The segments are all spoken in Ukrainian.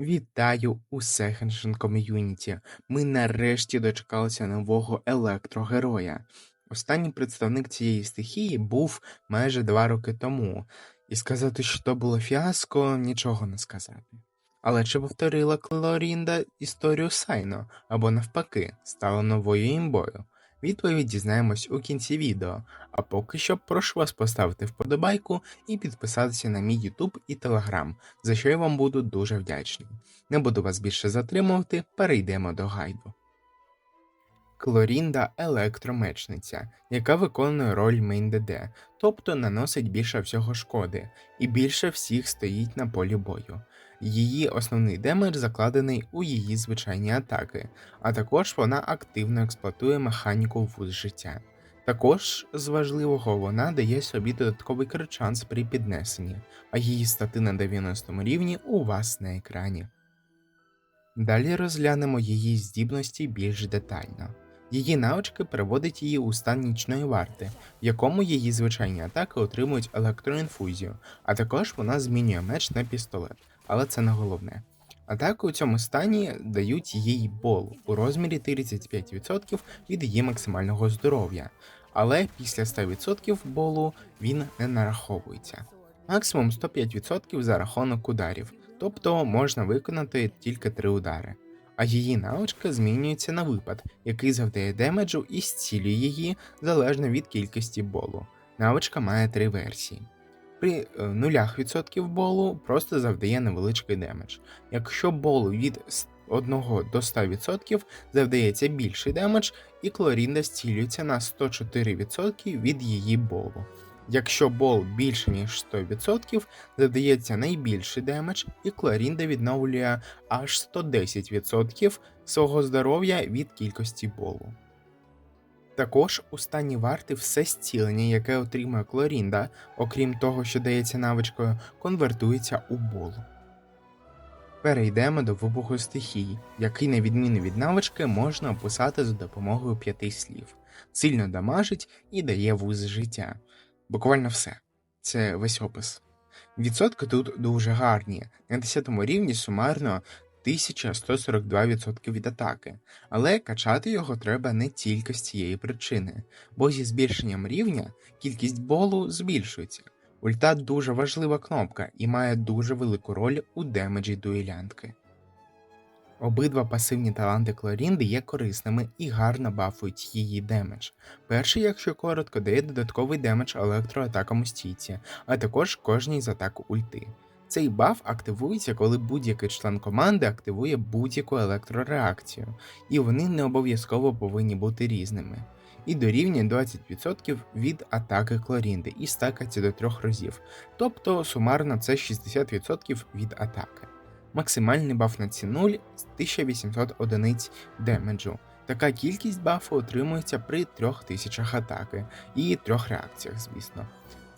Вітаю усе Геншин ком'юніті. Ми нарешті дочекалися нового електрогероя. Останній представник цієї стихії був майже два роки тому, і сказати, що то було фіаско, нічого не сказати. Але чи повторила Клорінда історію Сайно або навпаки стала новою імбою? Відповідь дізнаємось у кінці відео. А поки що прошу вас поставити вподобайку і підписатися на мій YouTube і Telegram, за що я вам буду дуже вдячний. Не буду вас більше затримувати, перейдемо до гайду. Клорінда електромечниця, яка виконує роль мейн ДД, тобто наносить більше всього шкоди, і більше всіх стоїть на полі бою. Її основний демедж закладений у її звичайні атаки, а також вона активно експлуатує механіку вуз життя. Також з важливого вона дає собі додатковий кричанс при піднесенні, а її стати на 90 рівні у вас на екрані. Далі розглянемо її здібності більш детально. Її навички переводять її у стан нічної варти, в якому її звичайні атаки отримують електроінфузію, а також вона змінює меч на пістолет, але це не головне. Атаки у цьому стані дають їй бол у розмірі 35% від її максимального здоров'я, але після 100% болу він не нараховується. Максимум 105% за рахунок ударів, тобто можна виконати тільки 3 удари. А її навичка змінюється на випад, який завдає демеджу і зцілює її залежно від кількості болу. Навичка має три версії. При е, 0% болу просто завдає невеличкий демедж. Якщо болу від 1 до 100% завдається більший демедж, і Клорінда зцілюється на 104% від її болу. Якщо бол більше ніж 100%, завдається найбільший демедж, і Клорінда відновлює аж 110% свого здоров'я від кількості болу. Також у стані варти все зцілення, яке отримує Клорінда, окрім того, що дається навичкою, конвертується у бол. Перейдемо до вибуху стихій, який, на відміну від навички, можна описати за допомогою п'яти слів: сильно дамажить і дає вуз життя. Буквально все. Це весь опис. Відсотки тут дуже гарні. На 10 рівні сумарно 1142% від атаки, але качати його треба не тільки з цієї причини, бо зі збільшенням рівня кількість болу збільшується. Ульта дуже важлива кнопка і має дуже велику роль у демеджі дуелянтки. Обидва пасивні таланти Клорінди є корисними і гарно бафують її демедж. Перший, якщо коротко, дає додатковий демедж електроатакам у стійці, а також кожній з атак ульти. Цей баф активується, коли будь-який член команди активує будь-яку електрореакцію, і вони не обов'язково повинні бути різними. І дорівнює 20% від атаки Клорінди і стакається до трьох разів, тобто сумарно це 60% від атаки. Максимальний баф на ці 0 з 1800 одиниць демеджу. Така кількість бафу отримується при 3000 атаки і трьох реакціях, звісно.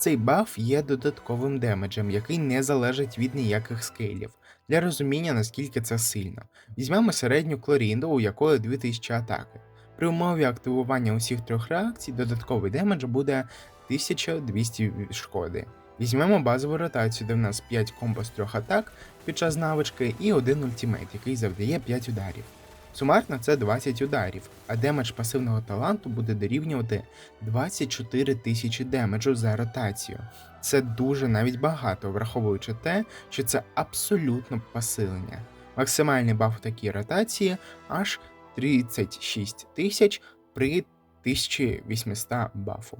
Цей баф є додатковим демеджем, який не залежить від ніяких скейлів. Для розуміння, наскільки це сильно. Візьмемо середню клорінду, у якої 2000 атаки. При умові активування усіх трьох реакцій додатковий демедж буде 1200 шкоди. Візьмемо базову ротацію, де в нас 5 комбо з 3 атак під час навички і один ультимейт, який завдає 5 ударів. Сумарно це 20 ударів, а демедж пасивного таланту буде дорівнювати 24 тисячі демеджу за ротацію. Це дуже навіть багато, враховуючи те, що це абсолютно посилення. Максимальний баф у такій ротації аж 36 тисяч при 1800 бафу.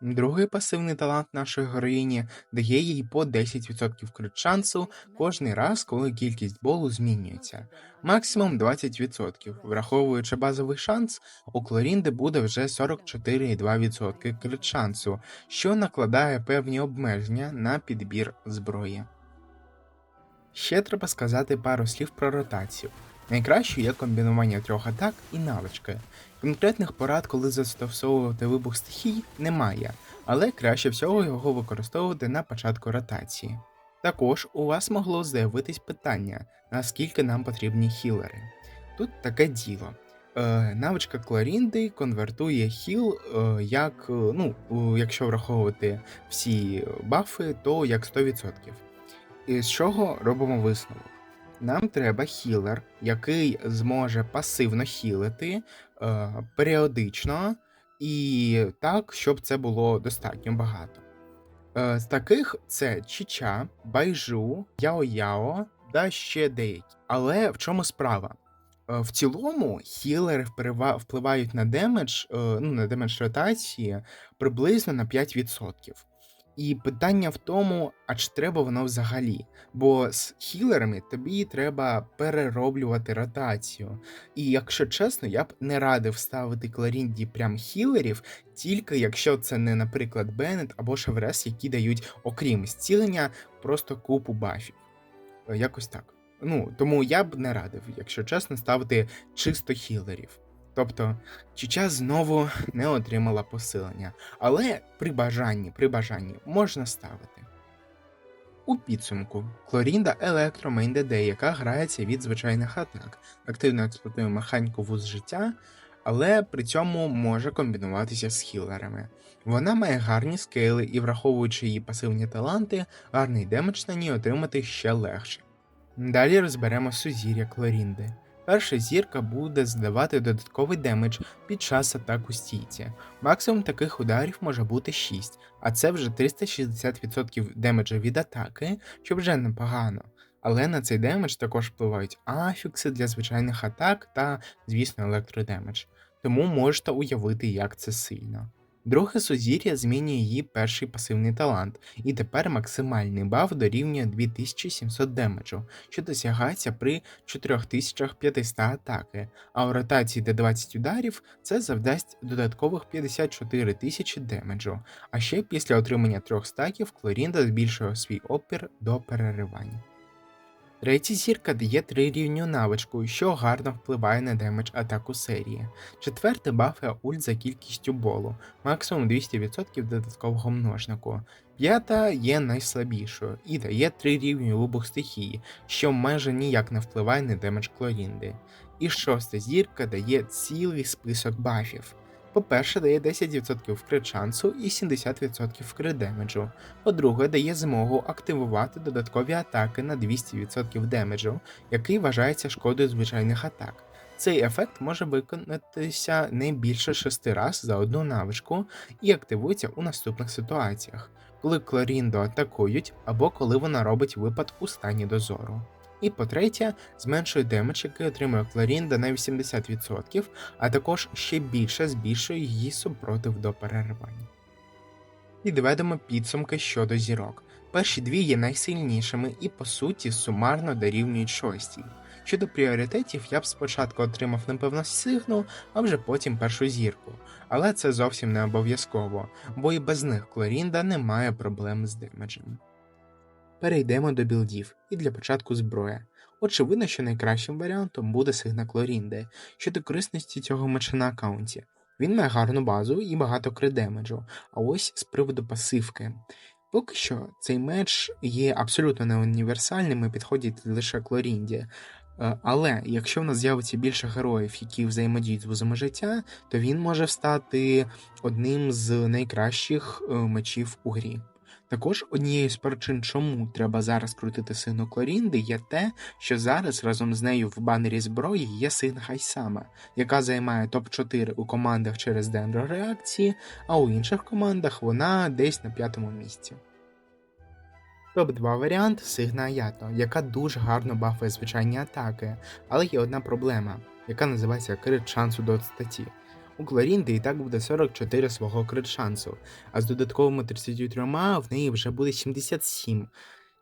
Другий пасивний талант нашої героїні дає їй по 10% крит шансу кожний раз, коли кількість болу змінюється. Максимум 20%. Враховуючи базовий шанс, у Клорінди буде вже 44,2% крит шансу, що накладає певні обмеження на підбір зброї. Ще треба сказати пару слів про ротацію. Найкраще є комбінування трьох атак і навички. Конкретних порад, коли застосовувати вибух стихій, немає, але краще всього його використовувати на початку ротації. Також у вас могло з'явитись питання, наскільки нам потрібні хілери. Тут таке діло. Е, навичка Клорінди конвертує хіл е, як, е, ну, якщо враховувати всі бафи, то як 100%. І з чого робимо висновок? Нам треба хілер, який зможе пасивно хілити е, періодично, і так, щоб це було достатньо багато. Е, з таких це Чіча, Байжу, Яо-Яо та ще деякі. Але в чому справа? Е, В цілому хілери впливають на демедж, е, ну, на демедж ротації приблизно на 5%. І питання в тому, а чи треба воно взагалі? Бо з хілерами тобі треба перероблювати ротацію. І якщо чесно, я б не радив ставити Кларінді прям хілерів, тільки якщо це не, наприклад, Беннет або Шеврес, які дають, окрім зцілення, просто купу бафів. Е, Якось так. Ну, тому я б не радив, якщо чесно, ставити чисто хілерів. Тобто, Чіча знову не отримала посилення, але при бажанні, при бажанні можна ставити. У підсумку Клорінда Електромейн ДД, яка грається від звичайних атак, активно експлуатує механіку вуз життя, але при цьому може комбінуватися з хілерами. Вона має гарні скейли і, враховуючи її пасивні таланти, гарний демедж на ній отримати ще легше. Далі розберемо сузір'я Клорінди. Перша зірка буде здавати додатковий демедж під час атак у стійці. Максимум таких ударів може бути 6, а це вже 360% демеджа від атаки, що вже непогано. Але на цей демедж також впливають афікси для звичайних атак та, звісно, електродемедж. Тому можете уявити, як це сильно. Друге сузір'я змінює її перший пасивний талант, і тепер максимальний баф дорівнює 2700 демеджу, що досягається при 4500 атаки, а у ротації до 20 ударів це завдасть додаткових 54 тисячі демеджу, а ще після отримання трьох стаків Клорінда збільшує свій опір до переривання. Третя зірка дає 3 рівню навичку, що гарно впливає на демедж атаку серії. Четверте бафає ульт за кількістю болу, максимум 200% додаткового множнику. П'ята є найслабішою і дає 3 рівні вибух стихії, що майже ніяк не впливає на демедж Клорінди. І шоста зірка дає цілий список бафів. По-перше, дає 10% крит шансу і 70% крит демеджу. По-друге, дає змогу активувати додаткові атаки на 200% демеджу, який вважається шкодою звичайних атак. Цей ефект може виконатися не більше 6 разів за одну навичку і активується у наступних ситуаціях, коли Клорінду атакують або коли вона робить випад у стані дозору. І по-третє, зменшує демедж, який отримує Клорінда на 80%, а також ще більше збільшує її супротив до переривання. Підведемо підсумки щодо зірок. Перші дві є найсильнішими і, по суті, сумарно дорівнюють шостій. Щодо пріоритетів, я б спочатку отримав напевно сигну, а вже потім першу зірку. Але це зовсім не обов'язково, бо і без них Клорінда не має проблем з демеджем. Перейдемо до білдів, і для початку зброя. Очевидно, що найкращим варіантом буде сигна Клорінди щодо корисності цього меча на аккаунті. Він має гарну базу і багато кридемеджу, а ось з приводу пасивки. Поки що цей меч є абсолютно не універсальним і підходить лише Клорінді. Е, Але якщо в нас з'явиться більше героїв, які взаємодіють з вузами життя, то він може стати одним з найкращих е, мечів у грі. Також однією з причин, чому треба зараз крутити сигну Клорінди, є те, що зараз разом з нею в банері зброї є сигна Хайсама, яка займає топ-4 у командах через дендро-реакції, а у інших командах вона десь на п'ятому місці. Топ-2 варіант Сигна Аято, яка дуже гарно бафує звичайні атаки, але є одна проблема, яка називається крит шансу до статті. У Клорінди і так буде 44 свого крит шансу, а з додатковими 33 в неї вже буде 77.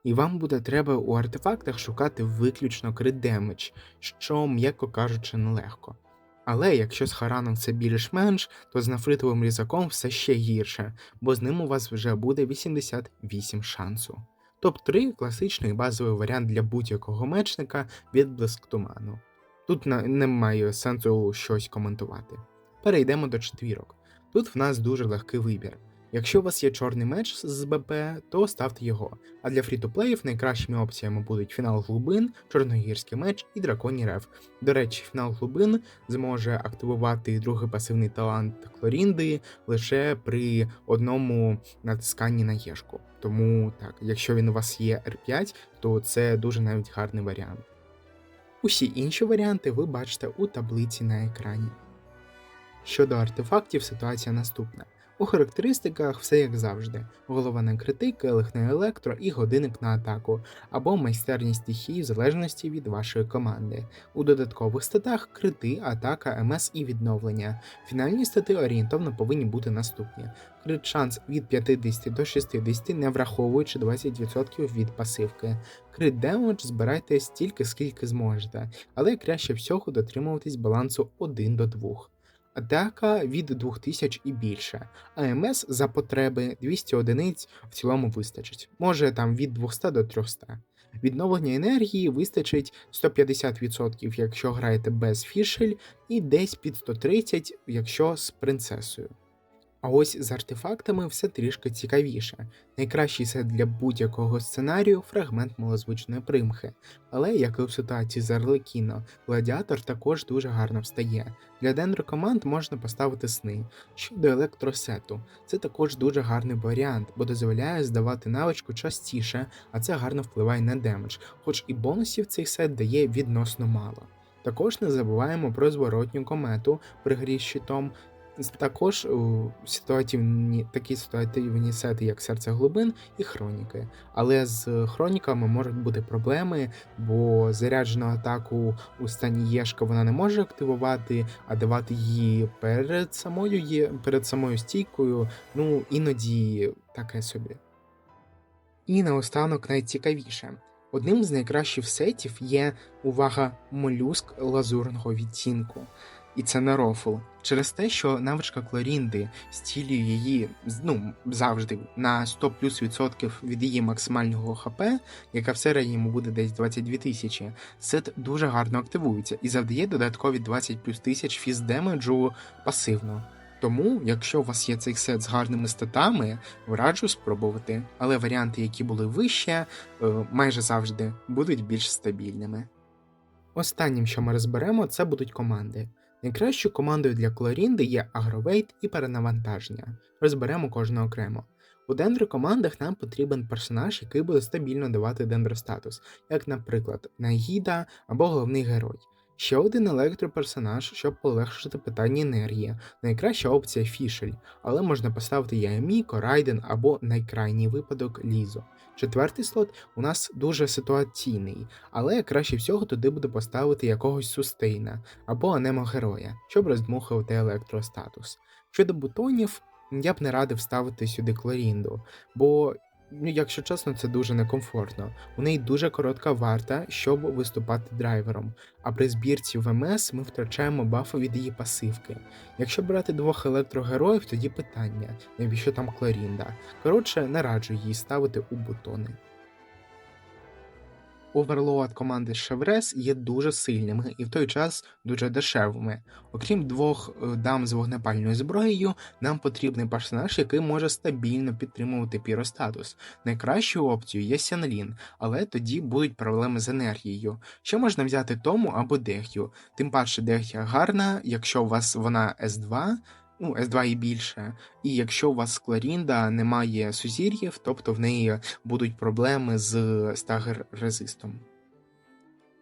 І вам буде треба у артефактах шукати виключно крит демедж, що, м'яко кажучи, нелегко. Але якщо з Хараном це більш-менш, то з нафритовим різаком все ще гірше, бо з ним у вас вже буде 88 шансу. Топ-3 класичний базовий варіант для будь-якого мечника від блиск туману. Тут немає сенсу щось коментувати. Перейдемо до четвірок. Тут в нас дуже легкий вибір. Якщо у вас є чорний меч з БП, то ставте його. А для фрі-то-плеїв найкращими опціями будуть фінал глибин, чорногірський меч і драконій рев. До речі, фінал глибин зможе активувати другий пасивний талант Клорінди лише при одному натисканні на єшку. Тому так, якщо він у вас є R5, то це дуже навіть гарний варіант. Усі інші варіанти ви бачите у таблиці на екрані. Щодо артефактів, ситуація наступна. У характеристиках все як завжди: голова на критик, келих електро і годинник на атаку, або майстерність стихій в залежності від вашої команди. У додаткових статах крити, атака, МС і відновлення. Фінальні стати орієнтовно повинні бути наступні: крит шанс від 50 до 60, не враховуючи 20% від пасивки. Крит демедж збирайте стільки, скільки зможете, але краще всього дотримуватись балансу 1 до 2. Атака від 2000 і більше, АМС за потреби 200 одиниць в цілому вистачить, може там від 200 до 300. Відновлення енергії вистачить 150%, якщо граєте без фішель, і десь під 130, якщо з принцесою. А ось з артефактами все трішки цікавіше. Найкращий сет для будь-якого сценарію фрагмент малозвучної примхи. Але, як і у ситуації з Арлекіно, гладіатор також дуже гарно встає. Для дендрокоманд можна поставити сни. Щодо електросету, це також дуже гарний варіант, бо дозволяє здавати навичку частіше, а це гарно впливає на демедж, хоч і бонусів цей сет дає відносно мало. Також не забуваємо про зворотню комету при грі з щитом, також у ситуативні такі ситуативні сети, як серце глибин і хроніки. Але з хроніками можуть бути проблеми, бо заряджену атаку у стані Єшка вона не може активувати, а давати її перед самою є перед самою стійкою. Ну іноді таке собі. І наостанок найцікавіше. Одним з найкращих сетів є увага молюск лазурного відтінку і це не рофл. Через те, що навичка Клорінди стілює її ну, завжди на 100 плюс відсотків від її максимального ХП, яка в середньому буде десь 22 тисячі, сет дуже гарно активується і завдає додаткові 20 плюс тисяч фіз демеджу пасивно. Тому, якщо у вас є цей сет з гарними статами, раджу спробувати, але варіанти, які були вище, е, майже завжди будуть більш стабільними. Останнім, що ми розберемо, це будуть команди. Найкращою командою для Клорінди є агровейт і перенавантаження. Розберемо кожне окремо. У дендрокомандах нам потрібен персонаж, який буде стабільно давати дендростатус, як, наприклад, Нагіда або головний герой. Ще один електроперсонаж, щоб полегшити питання енергії. Найкраща опція Фішель, але можна поставити Яміко, Райден або найкрайній випадок Лізо. Четвертий слот у нас дуже ситуаційний, але краще всього туди буде поставити якогось сустейна або анемо героя, щоб роздмухувати електростатус. Щодо бутонів, я б не радив ставити сюди Клорінду, бо якщо чесно, це дуже некомфортно. У неї дуже коротка варта, щоб виступати драйвером, а при збірці в МС ми втрачаємо бафи від її пасивки. Якщо брати двох електрогероїв, тоді питання, навіщо там Клорінда. Коротше, не раджу її ставити у бутони. Оверлоад команди Шеврес є дуже сильними і в той час дуже дешевими. Окрім двох е, дам з вогнепальною зброєю, нам потрібний персонаж, який може стабільно підтримувати піростатус. Найкращою опцією є Сянлін, але тоді будуть проблеми з енергією. Що можна взяти тому або Дех'ю. Тим паче Дех'я гарна, якщо у вас вона С2 ну, С2 і більше. І якщо у вас Кларінда немає сузір'їв, тобто в неї будуть проблеми з стагер резистом.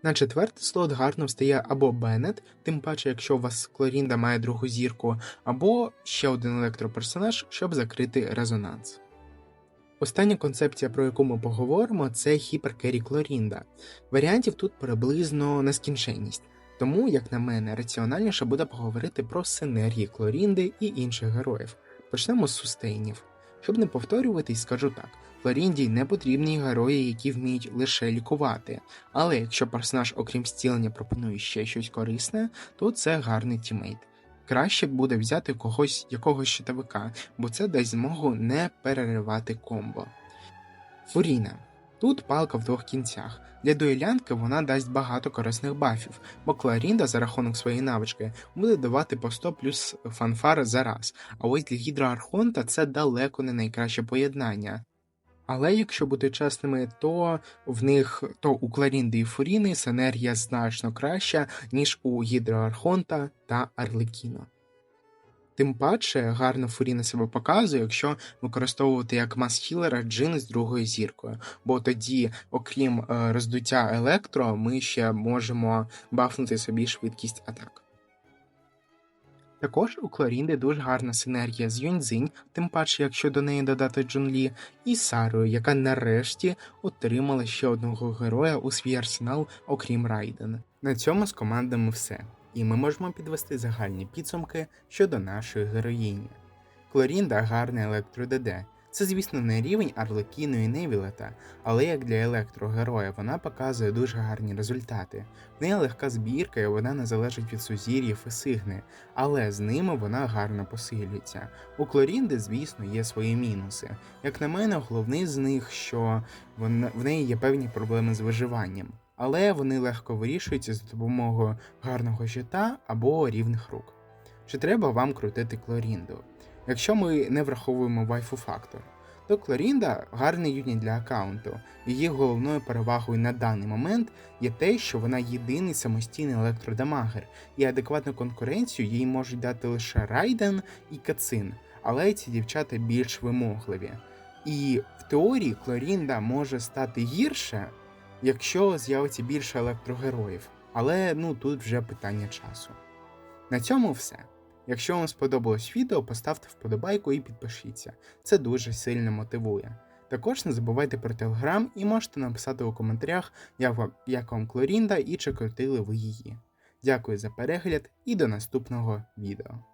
На четвертий слот гарно встає або Беннет, тим паче, якщо у вас Клорінда має другу зірку, або ще один електроперсонаж, щоб закрити резонанс. Остання концепція, про яку ми поговоримо, це Хіперкері Клорінда. Варіантів тут приблизно нескінченність. Тому, як на мене, раціональніше буде поговорити про синергії Клорінди і інших героїв. Почнемо з сустейнів. Щоб не повторюватись, скажу так: Клорінді не потрібні герої, які вміють лише лікувати. Але якщо персонаж, окрім стілення, пропонує ще щось корисне, то це гарний тімейт. Краще буде взяти когось якогось щитовика, бо це дасть змогу не переривати комбо. Фуріна. Тут палка в двох кінцях. Для дуелянтки вона дасть багато корисних бафів, бо Кларінда за рахунок своєї навички буде давати по 100 плюс фанфар за раз, а ось для гідроархонта це далеко не найкраще поєднання. Але якщо бути чесними, то в них то у Кларінди і Фуріни синергія значно краща, ніж у гідроархонта та Арлекіно. Тим паче гарно Фуріна себе показує, якщо використовувати як мас-хілера джин з другою зіркою. Бо тоді, окрім е, роздуття електро, ми ще можемо бафнути собі швидкість атак. Також у Клорінди дуже гарна синергія з Юньцзинь, тим паче, якщо до неї додати Джунлі, і Сарою, яка нарешті отримала ще одного героя у свій арсенал, окрім Райден. На цьому з командами все, і ми можемо підвести загальні підсумки щодо нашої героїні. Клорінда гарний електро ДД. Це, звісно, не рівень Арлекіну і Невілета, але як для електрогероя вона показує дуже гарні результати. В неї легка збірка і вона не залежить від сузір'їв і сигни, але з ними вона гарно посилюється. У Клорінди, звісно, є свої мінуси. Як на мене, головний з них, що в неї є певні проблеми з виживанням, але вони легко вирішуються за допомогою гарного щита або рівних рук. Чи треба вам крутити Клорінду? Якщо ми не враховуємо вайфу фактор, то Клорінда гарний юніт для аккаунту. Її головною перевагою на даний момент є те, що вона єдиний самостійний електродамагер, і адекватну конкуренцію їй можуть дати лише Райден і Кацин, але ці дівчата більш вимогливі. І в теорії Клорінда може стати гірше, якщо з'явиться більше електрогероїв. Але ну тут вже питання часу. На цьому все. Якщо вам сподобалось відео, поставте вподобайку і підпишіться. Це дуже сильно мотивує. Також не забувайте про телеграм і можете написати у коментарях, як вам, як вам Клорінда і чи крутили ви її. Дякую за перегляд і до наступного відео.